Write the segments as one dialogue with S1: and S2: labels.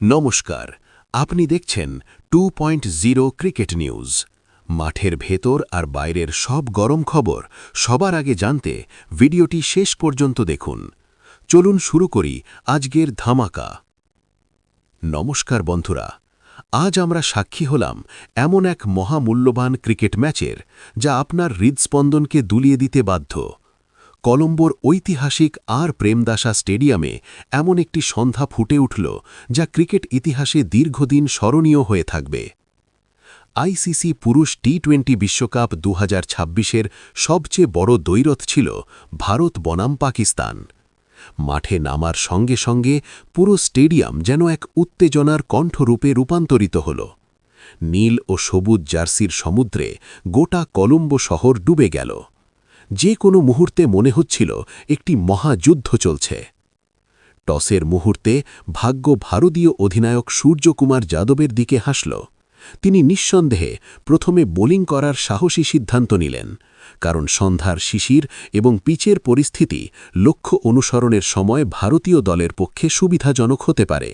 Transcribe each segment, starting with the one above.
S1: নমস্কার, আপনি দেখছেন two point zero cricket news. মাঠের ভেতর আর বাইরের সব গরম খবর সবার আগে জানতে ভিডিওটি শেষ পর্যন্ত দেখুন। চলুন শুরু করি আজকের ধামাকা। নমস্কার বন্ধুরা, আজ আমরা সাক্ষী হলাম এমন এক মহামূল্যবান ক্রিকেট ম্যাচের যা আপনার হৃদস্পন্দনকে দুলিয়ে দিতে বাধ্য। কলম্বোর ঐতিহাসিক আর প্রেমদাসা স্টেডিয়ামে এমন একটি সন্ধ্যা ফুটে উঠল যা ক্রিকেট ইতিহাসে দীর্ঘদিন স্মরণীয় হয়ে থাকবে। আইসিসি পুরুষ টি টোয়েন্টি বিশ্বকাপ দু হাজার সবচেয়ে বড় দৈরথ ছিল ভারত বনাম পাকিস্তান। মাঠে নামার সঙ্গে সঙ্গে পুরো স্টেডিয়াম যেন এক উত্তেজনার কণ্ঠরূপে রূপান্তরিত হল। নীল ও সবুজ জার্সির সমুদ্রে গোটা কলম্বো শহর ডুবে গেল। যে কোনো মুহূর্তে মনে হচ্ছিল একটি মহাযুদ্ধ চলছে। টসের মুহূর্তে ভাগ্য ভারতীয় অধিনায়ক সূর্যকুমার যাদবের দিকে হাসল। তিনি নিঃসন্দেহে প্রথমে বোলিং করার সাহসী সিদ্ধান্ত নিলেন, কারণ সন্ধ্যার শিশির এবং পিচের পরিস্থিতি লক্ষ্য অনুসরণের সময় ভারতীয় দলের পক্ষে সুবিধাজনক হতে পারে।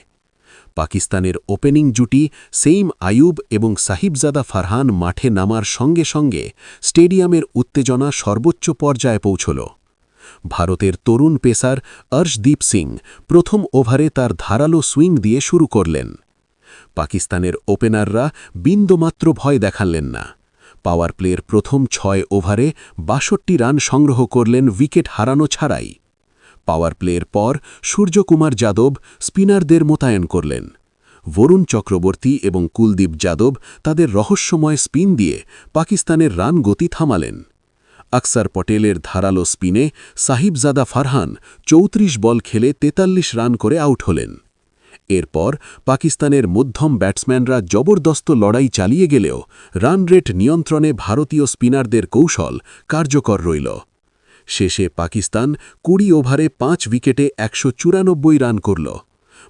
S1: পাকিস্তানের ওপেনিং জুটি সেইম আয়ুব এবং সাহিবজাদা ফারহান মাঠে নামার সঙ্গে সঙ্গে স্টেডিয়ামের উত্তেজনা সর্বোচ্চ পর্যায়ে পৌঁছল। ভারতের তরুণ পেসার অর্শদীপ সিং প্রথম ওভারে তার ধারালো সুইং দিয়ে শুরু করলেন। পাকিস্তানের ওপেনাররা বিন্দুমাত্র ভয় দেখালেন না। পাওয়ার প্লের প্রথম ছয় ওভারে বাষট্টি রান সংগ্রহ করলেন উইকেট হারানো ছাড়াই। পাওয়ার প্লের পর সূর্যকুমার যাদব স্পিনারদের মোতায়েন করলেন। বরুণ চক্রবর্তী এবং কুলদীপ যাদব তাদের রহস্যময় স্পিন দিয়ে পাকিস্তানের রান গতি থামালেন। আকসার পটেলের ধারালো স্পিনে সাহিবজাদা ফারহান চৌত্রিশ বল খেলে ৪৩ রান করে আউট হলেন। এরপর পাকিস্তানের মধ্যম ব্যাটসম্যানরা জবরদস্ত লড়াই চালিয়ে গেলেও রান রেট নিয়ন্ত্রণে ভারতীয় স্পিনারদের কৌশল কার্যকর রইল। শেষে পাকিস্তান কুড়ি ওভারে পাঁচ উইকেটে একশো চুরানব্বই রান করল।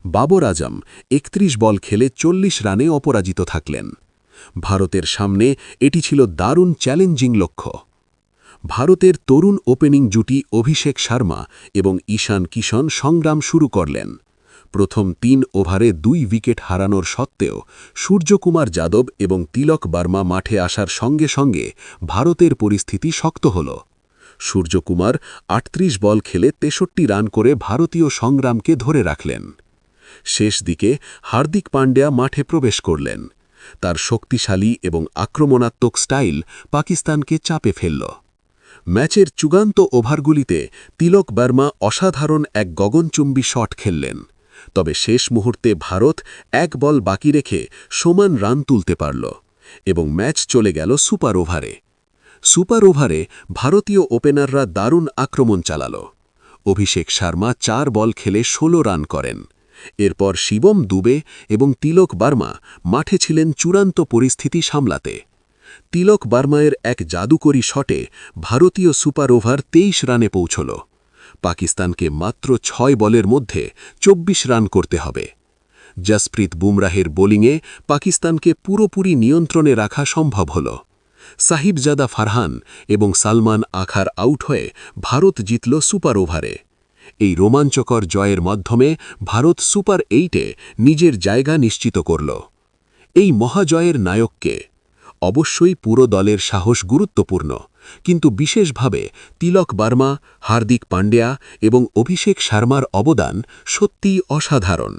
S1: বাবর আজম একত্রিশ বল খেলে চল্লিশ রানে অপরাজিত থাকলেন। ভারতের সামনে এটি ছিল দারুণ চ্যালেঞ্জিং লক্ষ্য। ভারতের তরুণ ওপেনিং জুটি অভিষেক শর্মা এবং ঈশান কিষণ সংগ্রাম শুরু করলেন। প্রথম তিন ওভারে দুই উইকেট হারানোর সত্ত্বেও সূর্যকুমার যাদব এবং তিলক বার্মা মাঠে আসার সঙ্গে সঙ্গে ভারতের পরিস্থিতি শক্ত হল। সূর্যকুমার আটত্রিশ বল খেলে তেষট্টি রান করে ভারতীয় সংগ্রামকে ধরে রাখলেন। শেষ দিকে হার্দিক পান্ডিয়া মাঠে প্রবেশ করলেন। তার শক্তিশালী এবং আক্রমণাত্মক স্টাইল পাকিস্তানকে চাপে ফেলল। ম্যাচের চূড়ান্ত ওভারগুলিতে তিলক বার্মা অসাধারণ এক গগনচুম্বী শট খেললেন। তবে শেষ মুহূর্তে ভারত এক বল বাকি রেখে সমান রান তুলতে পারল এবং ম্যাচ চলে গেল সুপার ওভারে। সুপার ওভারে ভারতীয় ওপেনাররা দারুণ আক্রমণ চালাল। অভিষেক শর্মা চার বল খেলে ১৬ রান করেন। এরপর শিবম দুবে এবং তিলক বার্মা মাঠে ছিলেন চূড়ান্ত পরিস্থিতি সামলাতে। তিলক বার্মায়ের এক জাদুকরী শটে ভারতীয় সুপার ওভার তেইশ রানে পৌঁছল। পাকিস্তানকে মাত্র ছয় বলের মধ্যে ২৪ রান করতে হবে। জসপ্রীত বুমরাহের বোলিংয়ে পাকিস্তানকে পুরোপুরি নিয়ন্ত্রণে রাখা সম্ভব হল। সাহিবজাদা ফারহান এবং সালমান আখার আউট হয়ে ভারত জিতল সুপার ওভারে। এই রোমাঞ্চকর জয়ের মাধ্যমে ভারত সুপার এইটে নিজের জায়গা নিশ্চিত করল। এই মহাজয়ের নায়ককে অবশ্যই পুরো দলের সাহস গুরুত্বপূর্ণ, কিন্তু বিশেষভাবে তিলক বার্মা, হার্দিক পান্ডিয়া এবং অভিষেক শর্মার অবদান সত্যিই অসাধারণ।